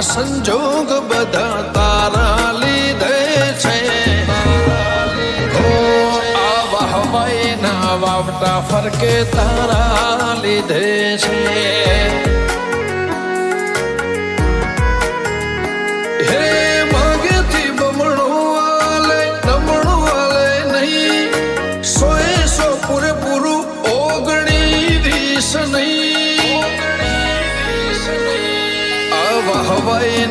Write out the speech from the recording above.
સંજોગ બધા તારા લીધે છે. ના વાવટા ફરકે તારા લીધે છે. પૂરેપૂરું hava havai